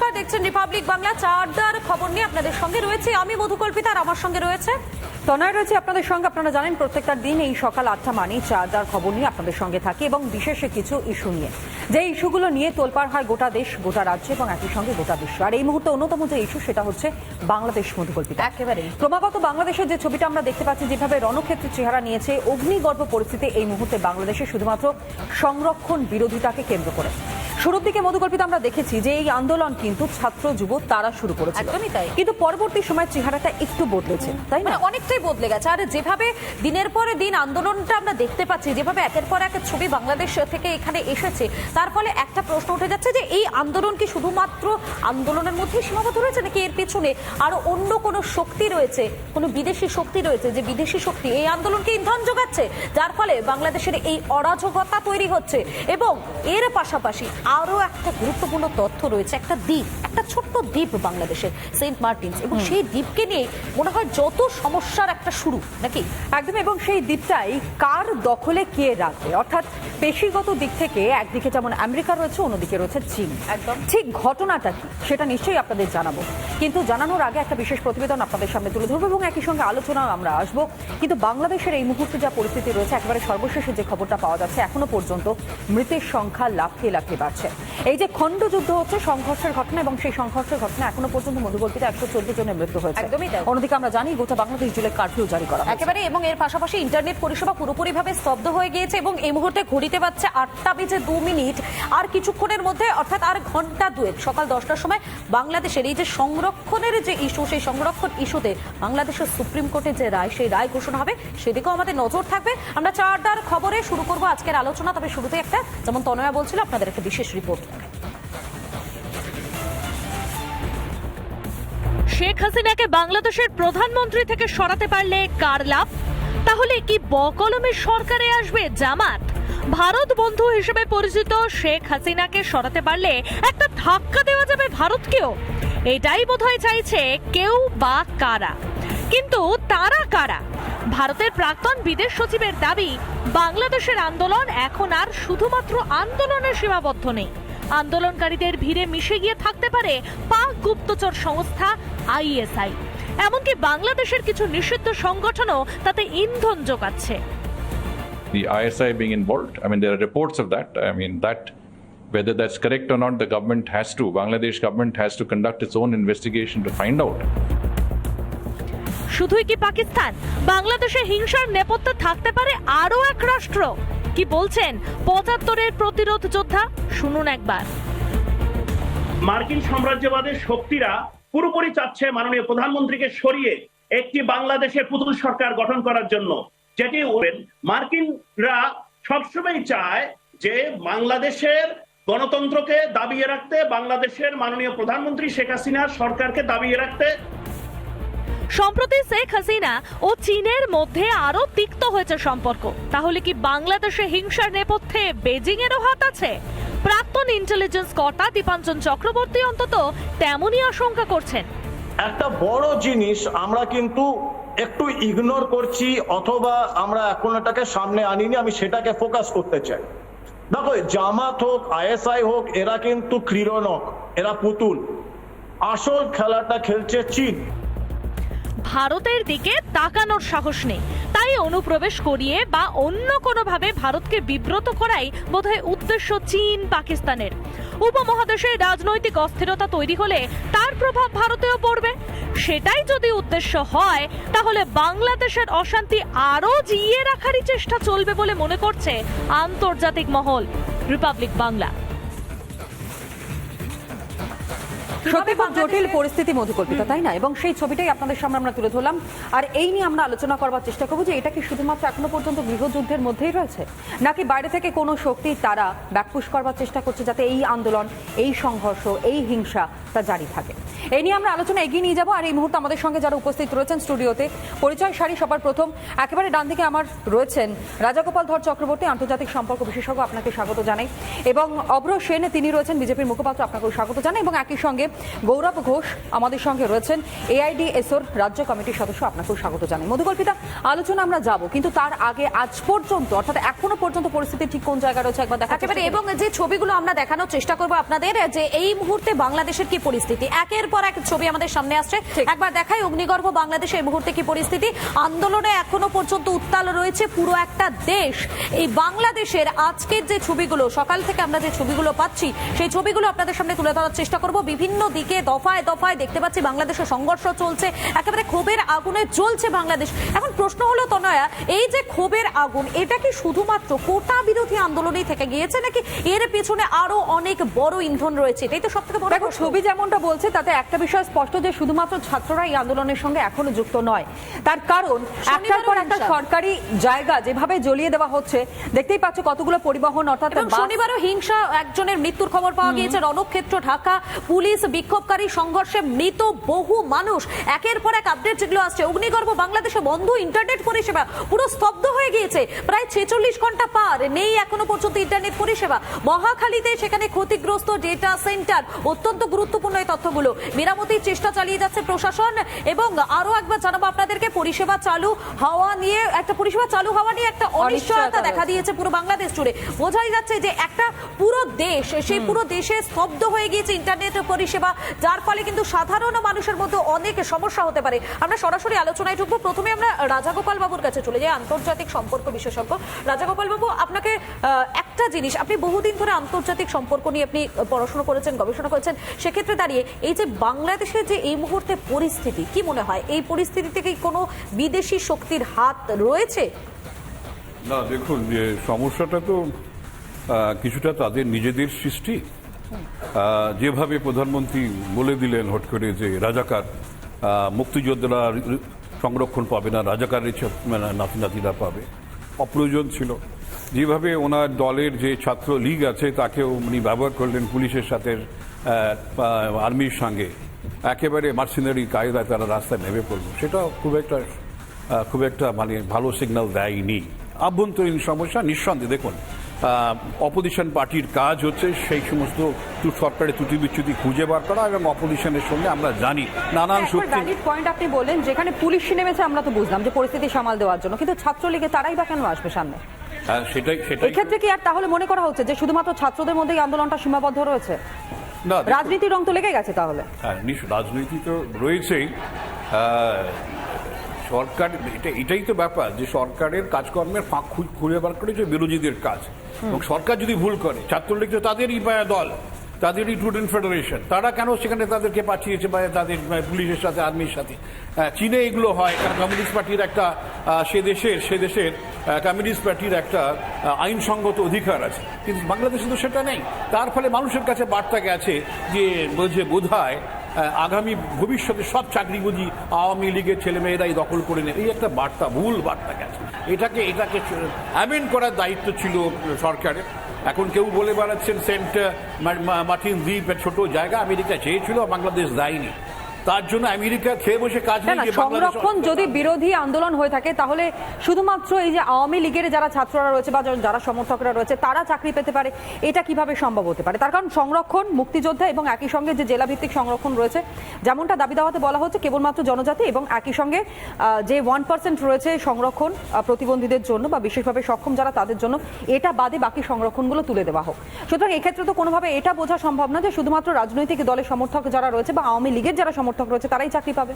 নমস্কার দেখছেন রিপাবলিক বাংলা চারদার খবর নিয়ে আপনাদের সঙ্গে রয়েছে। আমি মধুকল্পিতা আর আমার সঙ্গে রয়েছে তনয় রয়েছে আপনাদের সঙ্গে। আপনারা জানেন প্রত্যেকটা দিন এই সকাল আটটা মানে চারদার খবর নিয়ে আপনাদের সঙ্গে থাকি এবং বিশেষ কিছু ইস্যু নিয়ে। যে ইস্যুগুলো নিয়ে তোলপাড় হয় গোটা দেশ গোটা রাজ্য এবং একই সঙ্গে গোটা বিশ্ব। আর এই মুহূর্তে অন্যতম যে ইস্যু সেটা হচ্ছে বাংলাদেশ মধুকল্পিতা। একেবারে ক্রমাগত বাংলাদেশের যে ছবিটা আমরা দেখতে পাচ্ছি যেভাবে রণক্ষেত্রের চেহারা নিয়েছে অগ্নিগর্ভ পরিস্থিতি এই মুহূর্তে বাংলাদেশে শুধুমাত্র সংরক্ষণ বিরোধিতাকে কেন্দ্র করে। শুরুর দিকে মধুকল্পিতা আমরা দেখেছি যে এই আন্দোলন কিন্তু ছাত্র যুব তারা শুরু করেছে একদমই তাই। কিন্তু পরবর্তী সময় চেহারাটা একটু বদলেছে তাই না? মানে অনেকটাই বদলে গেছে। আর যেভাবে দিনের পরে দিন আন্দোলনটা আমরা দেখতে পাচ্ছি যেভাবে একের পর এক ছবি বাংলাদেশ থেকে এখানে এসেছে তার ফলে একটা প্রশ্ন উঠে যাচ্ছে যে এই আন্দোলন কি শুধুমাত্র আন্দোলনের মধ্যেই সীমাবদ্ধ রয়েছে নাকি এর পেছনে আরও অন্য কোনো শক্তি রয়েছে কোনো বিদেশি শক্তি রয়েছে যে বিদেশি শক্তি এই আন্দোলনকে ইন্ধন যোগাচ্ছে যার ফলে বাংলাদেশের এই অরাজকতা তৈরি হচ্ছে এবং এর পাশাপাশি আরও একটা গুরুত্বপূর্ণ তথ্য রয়েছে একটা দ্বীপ একটা ছোট্ট দ্বীপ বাংলাদেশের সেন্ট মার্টিনস। এবং সেই দ্বীপকে নিয়ে মনে হয় যত সমস্যার একটা শুরু নাকি? একদম এবং সেই দ্বীপটাই কার দখলে কে রাখবে অর্থাৎ পেশিগত দিক থেকে একদিকে যেমন আমেরিকা রয়েছে অন্যদিকে রয়েছে চীন। একদম। ঠিক ঘটনাটা কি? সেটা নিশ্চয়ই আপনাদের জানাব। কিন্তু জানানোর আগে একটা বিশেষ প্রতিবেদন আপনাদের সামনে তুলে ধরবো এবং একই সঙ্গে আলোচনাও আমরা আসব। কিন্তু বাংলাদেশের এই মুহূর্তে যা পরিস্থিতি রয়েছে একেবারে সর্বশেষে যে খবরটা পাওয়া যাচ্ছে এখনও পর্যন্ত মৃতের সংখ্যা লাফিয়ে লাখে বাড়ছে। এই যে খণ্ড যুদ্ধ হচ্ছে সংঘর্ষের ঘটনা এবং সেই সংঘর্ষের ঘটনা এখনও পর্যন্ত মধুবর্তীতে একশো চোদ্দ জনের মৃত্যু হয়েছে। একদমই তাই। অন্যদিকে আমরা জানি গোটা বাংলাদেশ জুড়ে কারফিউ জারি করা একেবারে এবং এর পাশাপাশি ইন্টারনেট পরিষেবা পুরোপুরিভাবে স্তব্ধ হয়ে গিয়েছে এবং এই মুহূর্তে ঘড়িতে পাচ্ছে আটটা বেজে দু মিনিট। আর কিছুক্ষণের মধ্যে অর্থাৎ আর ঘণ্টা দুয়েক সকাল দশটার সময় বাংলাদেশের এই যে সংরক্ষণের যে ইস্যু সেই সংরক্ষণ ইস্যুতে বাংলাদেশের সুপ্রিম কোর্টের যে রায় সেই রায় ঘোষণা হবে। সেদিকেও আমাদের নজর থাকবে। আমরা চারটার খবরে শুরু করব আজকের আলোচনা তবে শুরুতে একটা যেমন তনয়া বলছিল আপনাদের একটা বিশেষ রিপোর্ট শেখ হাসিনাকে বাংলাদেশের প্রধানমন্ত্রী থেকে সরাতে পারলে কার লাভ? তাহলে কি বকলমে সরকারে আসবে জামাত? ভারত বন্ধু হিসেবে পরিচিত শেখ হাসিনাকে সরাতে পারলে একটা ধাক্কা দেওয়া যাবে ভারতকেও। এটাই বোধহয় চাইছে কেউ বা কারা। কিন্তু তারা কারা? ভারতের প্রাক্তন বিদেশ সচিবের দাবি বাংলাদেশের আন্দোলন এখন আর শুধুমাত্র আন্দোলনের সীমাবদ্ধ নেই আন্দোলনকারীদের ভিড়ে মিশে গিয়ে থাকতে পারে পাক গুপ্তচর সংস্থা আইএসআই এমনকি বাংলাদেশের কিছু নিষিদ্ধ সংগঠনও তাতে ইন্ধন যোগাচ্ছে the ISI being involved. I mean, there are reports of that. I mean, that whether that's correct or not, the government has to, Bangladesh government has to conduct its own investigation to find out. শুধুই কি পাকিস্তান? বাংলাদেশে হিংসার নেপথ্যে থাকতে পারে আরও এক রাষ্ট্র? কি বলছেন পঁচাত্তরের প্রতিরোধ যোদ্ধা? শুনুন একবার। মার্কিন সাম্রাজ্যবাদের শক্তিরা পুরোপুরি চাচ্ছে মাননীয় প্রধানমন্ত্রীকে সরিয়ে একটি বাংলাদেশের পুতুল সরকার গঠন করার জন্য। যেটি মার্কিনরা সবসময় চায় যে বাংলাদেশের গণতন্ত্রকে দাবিয়ে রাখতে, বাংলাদেশের মাননীয় প্রধানমন্ত্রী শেখ হাসিনার সরকারকে দাবিয়ে রাখতে সম্প্রতি শেখ হাসিনা ও চীনের মধ্যে আরও তিক্ত হয়েছে সম্পর্ক। তাহলে কি বাংলাদেশে হিংসার নেপথ্যে বেজিং এরও হাত আছে? প্রাক্তন ইন্টেলিজেন্স কর্তা দীপাঞ্জন চক্রবর্তী অন্তত তেমনই আশঙ্কা করছেন। একটা বড় জিনিস আমরা কিন্তু একটু ইগনোর করছি অথবা আমরা এখন এটাকে সামনে আনিনি, আমি সেটাকে ফোকাস করতে চাই। দেখো, জামাত হোক, আইএসআই হোক, এরা কিন্তু ক্রীড়নক, এরা পুতুল। আসল খেলাটা খেলছে চীন। ভারতের দিকে তাকানোর সাহস নেই। তাই অনুপ্রবেশ করিয়ে বা অন্য কোনোভাবে ভারতকে বিব্রত করাই বোধহয় উদ্দেশ্য চীন পাকিস্তানের। উপমহাদেশে রাজনৈতিক অস্থিরতা তৈরি হলে তার প্রভাব ভারতেও পড়বে। সেটাই যদি উদ্দেশ্য হয়, তাহলে বাংলাদেশের অশান্তি আরও জিইয়ে রাখারই চেষ্টা চলবে বলে মনে করছে আন্তর্জাতিক মহল, রিপাবলিক বাংলা। সত্যি খুব জটিল পরিস্থিতি মধুকল্পিতা তাই না? এবং সেই ছবিটাই আপনাদের সামনে আমরা তুলে ধরলাম। আর এই নিয়ে আমরা আলোচনা করবার চেষ্টা করব যে এটা কি শুধুমাত্র এখনও পর্যন্ত গৃহযুদ্ধের মধ্যেই রয়েছে নাকি বাইরে থেকে কোনো শক্তি তারা ব্যাকপুশ করবার চেষ্টা করছে যাতে এই আন্দোলন এই সংঘর্ষ এই হিংসা তা জারি থাকে? এই নিয়ে আমরা আলোচনা এগিয়ে নিয়ে যাব। আর এই মুহূর্তে আমাদের সঙ্গে যারা উপস্থিত রয়েছেন স্টুডিওতে পরিচয় সারি সবার প্রথম। একেবারে ডান দিকে আমার রয়েছেন রাজাগোপাল ধর চক্রবর্তী আন্তর্জাতিক সম্পর্ক বিশেষজ্ঞ আপনাকে স্বাগত জানাই। এবং অভ্র সেন তিনি রয়েছেন বিজেপির মুখপাত্র আপনাকেও স্বাগত জানাই। এবং একই সঙ্গে গৌরব ঘোষ আমাদের সঙ্গে রয়েছেন এআইডি এসোর রাজ্য কমিটির সদস্য আপনাকেও স্বাগত জানাই। মধুকল্পিতা আলোচনা আমরা যাব কিন্তু তার আগে আজ পর্যন্ত অর্থাৎ এখনও পর্যন্ত পরিস্থিতি ঠিক কোন জায়গায় রয়েছে একবার দেখা একেবারে এবং যে ছবিগুলো আমরা দেখানোর চেষ্টা করব আপনাদের যে এই মুহূর্তে বাংলাদেশের কি পরিস্থিতি? একের পর এক ছবি আমাদের সামনে আসছে। একবার দেখাই অগ্নিগর্ভ বাংলাদেশে এই মুহূর্তে কি পরিস্থিতি? আন্দোলনে এখনও পর্যন্ত উত্তাল রয়েছে পুরো একটা দেশ। এই বাংলাদেশের আজকের যে ছবিগুলো সকাল থেকে আমরা যে ছবিগুলো পাচ্ছি সেই ছবিগুলো আপনাদের সামনে তুলে ধরার চেষ্টা করব। বিভিন্ন দিকে দফায় দফায় দেখতে পাচ্ছি বাংলাদেশে সংঘর্ষ চলছে একেবারে ক্ষোভের আগুনে জ্বলছে বাংলাদেশ। এখন প্রশ্ন হলো তনয়া এই যে ক্ষোভের আগুন এটা কি শুধুমাত্র কোটা বিরোধী আন্দোলনেই থেকে গিয়েছে নাকি এর পেছনে আরও অনেক বড় ইন্ধন রয়েছে? এটাই তো সব থেকে বড় ছবি যেমনটা বলছে তাতে একটা বিষয় স্পষ্ট যে শুধুমাত্র ছাত্ররা এই আন্দোলনের সঙ্গে এখনও যুক্ত নয়। তার কারণ একটার পর একটা সরকারি জায়গা যেভাবে জ্বলিয়ে দেওয়া হচ্ছে দেখতেই পাচ্ছ কতগুলো পরিবহন অর্থাৎ শনিবারও হিংসা একজনের মৃত্যুর খবর পাওয়া গিয়েছে। রণক্ষেত্র ঢাকা পুলিশ বিক্ষোভকারী সংঘর্ষে মৃত বহু মানুষ। একের পর এক আপডেট যেগুলো আসছে অগ্নিগর্ভ বাংলাদেশে বন্ধ ইন্টারনেট পরিষেবা পুরো স্তব্ধ হয়ে গিয়েছে। প্রায় ছেচল্লিশ ঘণ্টা পার নেই এখনও পর্যন্ত ইন্টারনেট পরিষেবা। মহাখালীতে সেখানে ক্ষতিগ্রস্ত ডেটা সেন্টার অত্যন্ত গুরুত্বপূর্ণ এই তথ্যগুলো। মেরামতির চেষ্টা চালিয়ে যাচ্ছে প্রশাসন এবং আরও একবার জানাব আপনাদেরকে পরিষেবা চালু হওয়া নিয়ে একটা পরিষেবা চালু হওয়া নিয়ে একটা অনিশ্চয়তা দেখা দিয়েছে পুরো বাংলাদেশ জুড়ে। বোঝাই যাচ্ছে যে একটা পুরো দেশ সেই পুরো দেশে স্তব্ধ হয়ে গিয়েছে ইন্টারনেট পরিষেবা যার ফলে কিন্তু সাধারণ মানুষের মধ্যে অনেক সমস্যা হতে পারে। আমরা সরাসরি আলোচনায় ঢুকবো। প্রথমে আমরা রাজাগোপাল বাবুর কাছে চলে যাই আন্তর্জাতিক সম্পর্ক বিশেষজ্ঞ। রাজাগোপাল বাবু আপনাকে একটা জিনিস আপনি বহুদিন ধরে আন্তর্জাতিক সম্পর্ক নিয়ে আপনি পড়াশোনা করেছেন গবেষণা করেছেন সেক্ষেত্রে দাঁড়িয়ে এই যে বাংলাদেশের যে এই মুহূর্তে পরিস্থিতি, কি মনে হয়? এই পরিস্থিতি থেকে কোনো বিদেশি শক্তির হাত রয়েছে? না, দেখুন, যে সমস্যাটা তো কিছুটা তাদের নিজেদের সৃষ্টি। যেভাবে প্রধানমন্ত্রী বলে দিলেন হট করে যে রাজাকার মুক্তিযোদ্ধারা সংরক্ষণ পাবে না রাজাকারের মানে নাতি নাতিরা পাবে। অপ্রয়োজন ছিল। যেভাবে ওনার দলের যে ছাত্র লীগ আছে, তাকেও উনি ব্যবহার করলেন পুলিশের সাথে আর্মির সঙ্গে একেবারে মার্সিনারি কায়দায় তারা রাস্তায় নেমে পড়ল। সেটা খুব একটা খুব একটা মানে ভালো সিগন্যাল দেয়নি। আভ্যন্তরীণ সমস্যা নিঃসন্দেহে। দেখুন অপোজিশন পার্টির কাজ হচ্ছে সেই সমস্ত সরকারের ত্রুটি বিচ্যুতি খুঁজে বার করা এবং অপোজিশনের সঙ্গে আমরা জানি নানান পয়েন্ট আপনি বললেন যেখানে পুলিশ নেমেছে আমরা তো বুঝলাম যে পরিস্থিতি সামাল দেওয়ার জন্য। কিন্তু ছাত্রলীগে তারাই বা কেন আসবে সামনে? হ্যাঁ, সেটাই সেটাই এক্ষেত্রে কি আর তাহলে মনে করা হচ্ছে যে শুধুমাত্র ছাত্রদের মধ্যেই আন্দোলনটা সীমাবদ্ধ রয়েছে? না রাজনীতির রং তো লেগে গেছে তাহলে। হ্যাঁ, নিশ্চয় রাজনীতি তো রয়েছেই। আহ, সরকার এটা এটাই তো ব্যাপার যে সরকারের কাজকর্মের ফাঁক খুঁজ খুঁজে বার করেছে বিরোধীদের কাজ। এবং সরকার যদি ভুল করে ছাত্রলীগ তো তাদেরই দল। তাদেরই স্টুডেন্ট ফেডারেশন, তারা কেন সেখানে তাদেরকে পাঠিয়েছে বা তাদের পুলিশের সাথে, আর্মির সাথে? চীনে এগুলো হয়, কারণ কমিউনিস্ট পার্টির একটা সে দেশের সে দেশের কমিউনিস্ট পার্টির একটা আইনসঙ্গত অধিকার আছে। কিন্তু বাংলাদেশে তো সেটা নেই। তার ফলে মানুষের কাছে বার্তা গেছে যে বোঝে বোধ আগামী ভবিষ্যতে সব চাকরি বুঝি আওয়ামী লীগের ছেলেমেয়েরাই দখল করে নেবে। এই একটা বার্তা, ভুল বার্তা গেছে। এটাকে এটাকে অ্যামেন্ড করার দায়িত্ব ছিল সরকারের। এখন কেউ বলে বেড়াচ্ছেন সেন্ট মার্টিন দ্বীপ ছোট জায়গা আমেরিকা চেয়েছিল বাংলাদেশ দেয়নি তার জন্য আমেরিকা খেয়ে বসে কাজ নেই সংরক্ষণ যদি বিরোধী আন্দোলন হয়ে থাকে তাহলে শুধুমাত্র এই যে আওয়ামী লীগের যারা ছাত্ররা রয়েছে বা যারা সমর্থকরা রয়েছে তারা চাকরি পেতে পারে। এটা কীভাবে সম্ভব হতে পারে? তার কারণ সংরক্ষণ মুক্তিযোদ্ধা এবং একই সঙ্গে যে জেলা ভিত্তিক সংরক্ষণ রয়েছে যেমনটা দাবি দাওয়াতে বলা হচ্ছে কেবলমাত্র জনজাতি এবং একই সঙ্গে যে ওয়ান পার্সেন্ট রয়েছে সংরক্ষণ প্রতিবন্ধীদের জন্য বা বিশেষভাবে সক্ষম যারা তাদের জন্য এটা বাদে বাকি সংরক্ষণগুলো তুলে দেওয়া হোক। সুতরাং এক্ষেত্রে তো কোনোভাবে এটা বোঝা সম্ভব না যে শুধুমাত্র রাজনৈতিক দলের সমর্থক যারা রয়েছে বা আওয়ামী লীগের যারা সমর্থক রয়েছে তারাই চাকরি পাবে।